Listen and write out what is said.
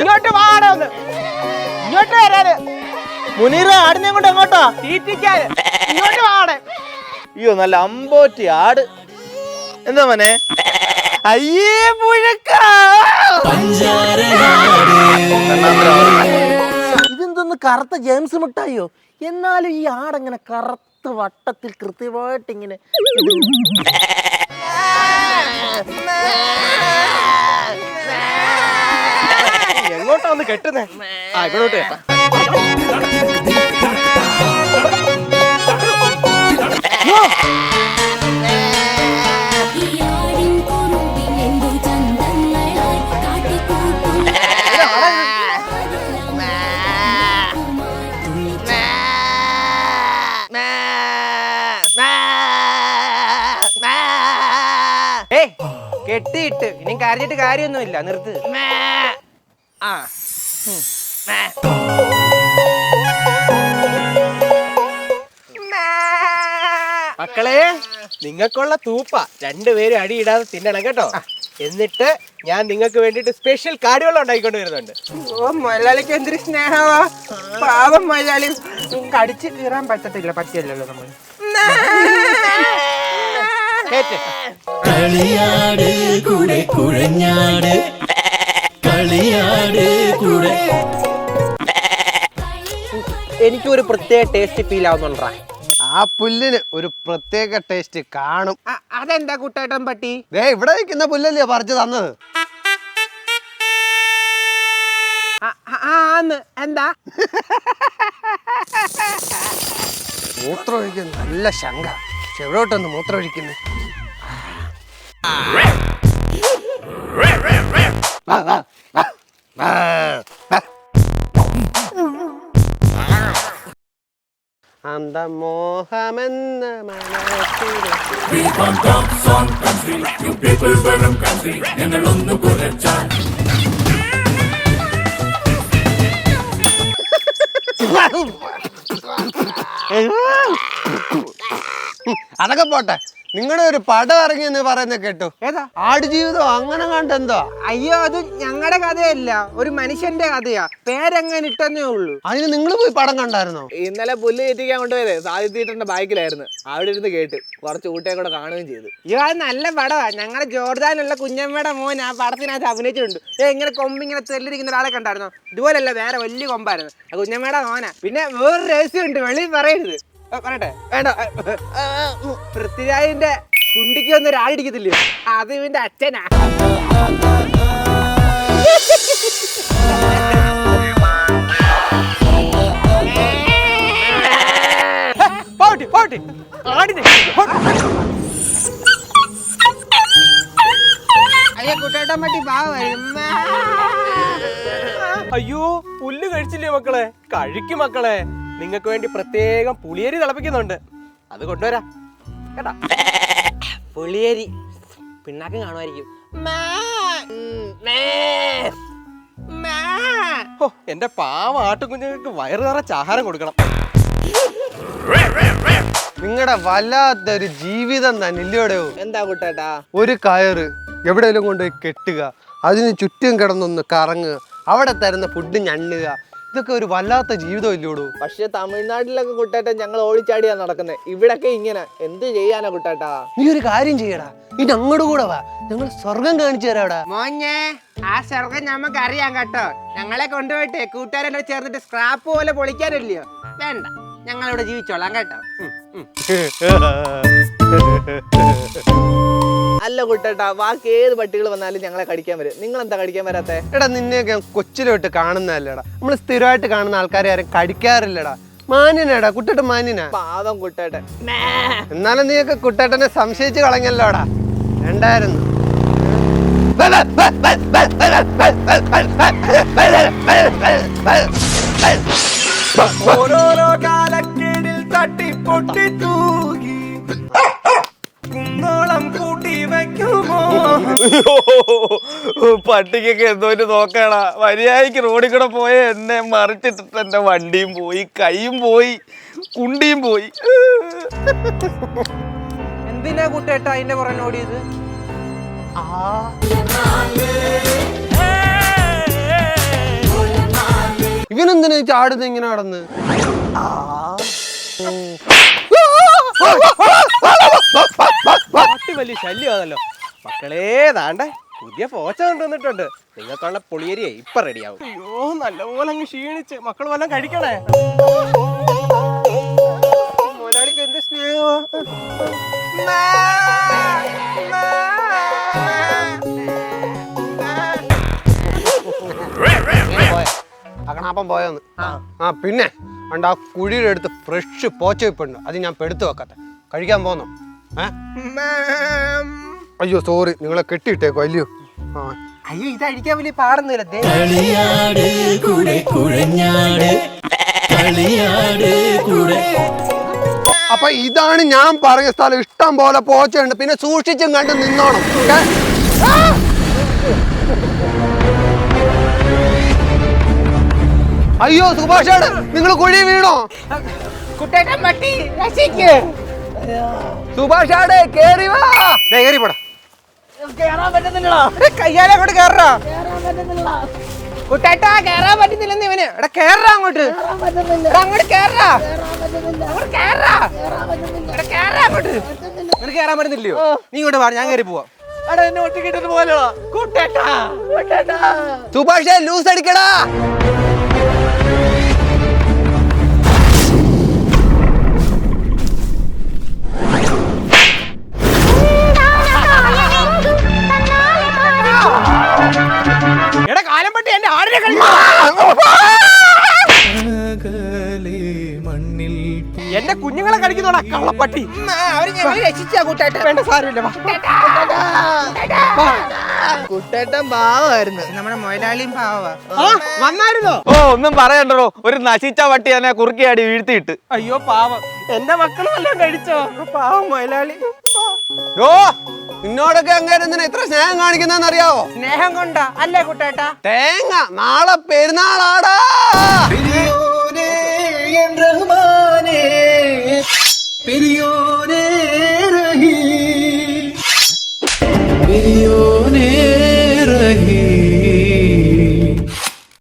ഇങ്ങോട്ട് വാടാ ഇങ്ങോട്ട് വരാന് മുനീറ ആടിനെ കൊണ്ട് എങ്ങോട്ടാ? തീറ്റിക്കാന് ഇങ്ങോട്ട് വാടെ. അയ്യോ നല്ല അമ്പോറ്റി ആട്. എന്താ മോനെ? അയ്യേ പുഴക്ക. ഇതെന്തൊന്ന് കറുത്ത ജെയിംസ് മിട്ടായോ എന്നാലും ഈ ആടെങ്ങനെ കറുത്ത വട്ടത്തിൽ കൃത്യമായിട്ട് ഇങ്ങനെ എങ്ങോട്ടാ ഒന്ന് കെട്ടുന്നേ ആ ഇവിടോട്ട് കെട്ടാം. ഏയ് കെട്ടിയിട്ട്. ഇനിയും കരഞ്ഞിട്ട് കാര്യമൊന്നുമില്ല. നിർത്ത്. ആ. മക്കളെ നിങ്ങൾക്കുള്ള തൂപ്പ രണ്ടുപേരും അടിയിടാതെ തിന്നണം കേട്ടോ. എന്നിട്ട് ഞാൻ നിങ്ങൾക്ക് വേണ്ടിട്ട് സ്പെഷ്യൽ കാർഡുകൾ ഉണ്ടാക്കിക്കൊണ്ട് വരുന്നുണ്ട്. ഓ മലയാളിക്ക് എന്തൊരു സ്നേഹമാ. പാവം മലയാളി കടിച്ചു കീറാൻ പറ്റത്തില്ല പറ്റിയല്ലോ നമ്മൾ കേറ്റ് കളിയാട് കൂടെ കുഴഞ്ഞാട് കളിയാട് കൂടെ. എനിക്കൊരു പ്രത്യേക ടേസ്റ്റ് ഫീൽ ആവുന്നുണ്ടാ ആ പുല്ലിന് ഒരു പ്രത്യേക ടേസ്റ്റ് കാണും. അതെന്താ കുട്ടേട്ടൻ പട്ടി? ദേ ഇവിടെ നിൽക്കുന്ന പുല്ലല്ലേ പറഞ്ഞു തന്നത്? എന്താ? മൂത്രം ഒഴിക്കുന്ന നല്ല ശങ്ക ചെവിടോട്ടൊന്ന് മൂത്രം ഒഴിക്കുന്നു അന്തമോഹമെന്ന മനസ്സിലെ അതൊക്കെ പോട്ടെ. നിങ്ങളുടെ ഒരു പടം ഇറങ്ങി എന്ന് പറയുന്നത് കേട്ടു. ഏതാ? ആടുജീവിതം അങ്ങനെ കണ്ടെന്തോ അയ്യോ അത് ഞങ്ങളുടെ കഥയല്ല. ഒരു മനുഷ്യന്റെ കഥയാ. പേരെങ്ങനെ ഇട്ടെന്നേ ഉള്ളൂ. അതിന് നിങ്ങൾ പോയി പടം കണ്ടായിരുന്നോ? ഇന്നലെ പുല്ല് കയറ്റിക്കാൻ കൊണ്ടുപോയത് സാധിച്ചിട്ടുണ്ട് ബൈക്കിലായിരുന്നു. അവിടെ ഇരുന്ന് കേട്ട് കുറച്ച് കൂട്ടേ കൂടെ കാണുകയും ചെയ്തു. അയ്യോ അത് നല്ല പടമാ ഞങ്ങളുടെ ജോർദാനുള്ള കുഞ്ഞമ്മയുടെ മോൻ ആ പടത്തിനകത്ത് അഭിനയിച്ചിട്ടുണ്ട്. ഏ ഇങ്ങനെ കൊമ്പ് ഇങ്ങനെ തെല്ലിരിക്കുന്ന ഒരാളെ കണ്ടായിരുന്നോ? ഇതുപോലല്ല വേറെ വലിയ കൊമ്പായിരുന്നു. ആ കുഞ്ഞമ്മയുടെ മോനാ. പിന്നെ വേറൊരു രഹസ്യമുണ്ട് വെളിയിൽ പറയരുത്. പറയട്ടെ. വേണ്ട. പൃഥ്വിരാജിന്റെ കുണ്ടിക്ക് വന്ന് ഒരാളിടിക്കത്തില്ലേ അത് ഇവന്റെ അച്ഛനാ. പോട്ടി പോട്ടി. ആടിനെ അയ്യോ കുട്ടേട്ടൻ പറ്റി പാവം അയ്യോ പുല്ല് കഴിച്ചില്ലേ മക്കളെ? കഴിക്കും മക്കളെ. നിങ്ങൾക്ക് വേണ്ടി പ്രത്യേകം പുളിയരി തിളപ്പിക്കുന്നുണ്ട്. അത് കൊണ്ടുവരാം. കേട്ടാ? പുളിയരി. പിണ്ണാക്കം കാണുമായിരിക്കും. ഓ എന്റെ പാവ ആട്ടുകുഞ്ഞുങ്ങൾക്ക് വയറു നിറച്ച് ആഹാരം കൊടുക്കണം. നിങ്ങളുടെ വല്ലാത്തൊരു ജീവിതം തന്നെ ഇല്ലയോടെയോ എന്താ കുട്ടേട്ടാ? ഒരു കയറ് എവിടെയെങ്കിലും കൊണ്ടുപോയി കെട്ടുക. അതിന് ചുറ്റും കിടന്നൊന്ന് കറങ്ങുക. അവിടെ തരുന്ന ഫുഡ് ഞണ്ണുക. ഇതൊക്കെ ഒരു വല്ലാത്ത ജീവിതം ഇല്ലയോടോ പക്ഷെ തമിഴ്നാട്ടിലൊക്കെ കുട്ടേട്ടൻ ഞങ്ങൾ ഓടിച്ചാടിയാ നടക്കുന്നത് ഇവിടൊക്കെ ഇങ്ങനെ. എന്ത് ചെയ്യാനാ കുട്ടേട്ടാ? നീ ഒരു കാര്യം ചെയ്യടാ. ഇനി അങ്ങോട്ട് കൂടെ വാ. ഞങ്ങൾ സ്വർഗം കാണിച്ചു തരാടാ മോഞ്ഞേ ആ സ്വർഗം നമുക്ക് അറിയാം കേട്ടോ. ഞങ്ങളെ കൊണ്ടുപോയിട്ട് കൂട്ടുകാരെ ചേർന്നിട്ട് സ്ക്രാപ്പ് പോലെ പൊളിക്കാനില്ലയോ? വേണ്ട. ഞങ്ങളിവിടെ ജീവിച്ചോളാം കേട്ടോ. അല്ല കുട്ടേട്ടാ ബാക്കി ഏത് പട്ടികൾ വന്നാലും ഞങ്ങളെ കടിക്കാൻ വരും. നിങ്ങൾ എന്താ കടിക്കാൻ വരാത്തെ? എടാ നിന്നെയൊക്കെ കൊച്ചിലോട്ട് കാണുന്നതല്ലേടാ. നമ്മൾ സ്ഥിരമായിട്ട് കാണുന്ന ആൾക്കാരെ ആരും കടിക്കാറില്ലടാ. മാന്യനാടാ കുട്ടേട്ടൻ മാന്യനാ. പാവം കുട്ടേട്ടൻ. എന്നാലും നീയൊക്കെ കുട്ടേട്ടനെ സംശയിച്ച് കളഞ്ഞല്ലോടാ. രണ്ടായിരുന്നു. ഓരോരോ പട്ടിക്കൊക്കെ എന്തോ നോക്കാടാ മര്യാദയ്ക്ക് റോഡിൽ കൂടെ പോയ എന്നെ മറിച്ചിട്ടിട്ട് എന്റെ വണ്ടിയും പോയി കൈയും പോയി കുണ്ടിയും പോയി. എന്തിനാ കൂട്ടേട്ടാ അതിന്റെ പുറകെ ഓടിയത്? ആ. ഇവനെന്തിനാ ഈ ചാടുന്നത് ഇങ്ങനെ നടന്ന്? പട്ടി വലിയ ശല്യമാണല്ലോ മക്കളേ താണ്ടേ പുതിയ പോച്ച കൊണ്ടുവന്നിട്ടുണ്ട്. നിങ്ങൾക്കുള്ള പുളിയരിയെ ഇപ്പൊ റെഡിയാവും. അയ്യോ നല്ലപോലെ അങ്ങ് ക്ഷീണിച്ച് മക്കൾ വല്ലതും കഴിക്കണേ? മുതലാളിക്ക് എന്ത് സ്നേഹമാ അകണാപ്പം പോയെന്ന്. ആ. പിന്നെ ഉണ്ട് ആ കുഴിയുടെ അടുത്ത് ഫ്രഷ് പോച്ച വെപ്പുണ്ട്. അത് ഞാൻ പെടുത്തു വെക്കട്ടെ. കഴിക്കാൻ പോന്നോ? ഏ. അയ്യോ സോറി നിങ്ങളെ കെട്ടിയിട്ടേക്കോ അല്ലയോ? ആ. അയ്യോ ഇത് അഴിക്കാൻ വലിയ പാടൊന്നുമില്ല. ദേ. കളിയാട് കൂടെ കുഴഞ്ഞാട്. കളിയാട് കൂടെ. അപ്പൊ ഇതാണ് ഞാൻ പറഞ്ഞ സ്ഥലം. ഇഷ്ടം പോലെ പോച്ചുണ്ട് പിന്നെ സൂക്ഷിച്ചും കണ്ട് നിന്നോണം. ഓക്കേ? അയ്യോ സുഭാഷാണ് നിങ്ങൾ കുഴി വീണോ? കുട്ടേട്ടൻ മട്ടി രക്ഷിക്ക്. സുഭാഷാടെ കേറി വാ. ദേ, കേറി പോടാ. എടാ, കയ്യാലെ അങ്ങോട്ട് കേറാ. കുട്ടേട്ടാ കേറാൻ പറ്റുന്നില്ലെന്ന് ഇവന്. എടാ കേറാ അങ്ങോട്ട്. അങ്ങോട്ട് കേറാ. അങ്ങോട്ട് കേറാ. എടാ കേറാ അങ്ങോട്ട്. നിനക്ക് കേറാൻ പറ്റുന്നില്ലയോ? നീ ഇങ്ങോട്ട് വാ ഞാൻ കയറി പോവാം. എടാ എന്നെ കുട്ടേട്ടാ കുട്ടേട്ടാ സുഭാഷേ ലൂസ് അടിക്കടാ. മണ്ണിൽ എന്റെ കുഞ്ഞുങ്ങളെ കളിക്കുന്നോടാ കള്ളപ്പട്ടി. അവർ ഞങ്ങൾ രക്ഷിച്ചാ കുട്ടേട്ട. വേണ്ട സാരമില്ല കുട്ടേട്ടൻ നമ്മുടെ മൊയലാളിയും പാവാ. വന്നായിരുന്നോ? ഓ ഒന്നും പറയണ്ടോ ഒരു നശിച്ച പട്ടി എന്നെ കുറുക്കിയാടി വീഴ്ത്തിയിട്ട്. അയ്യോ പാവം. എന്റെ മക്കളും എല്ലാം കഴിച്ചോ പാവം മൊയലാളി. ഓ നിന്നോടൊക്കെ അങ്ങനെ ഇത്ര സ്നേഹം കാണിക്കുന്ന അറിയാവോ സ്നേഹം കൊണ്ടാ. അല്ലേ കുട്ടേട്ടാ? തേങ്ങ നാളെ പെരുന്നാളാടാ.